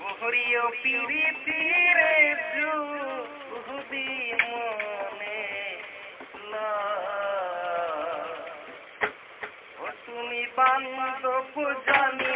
মোহরিও পিড়ি পিড়ে যুহুদি মনে তুমি বান্ধব জানি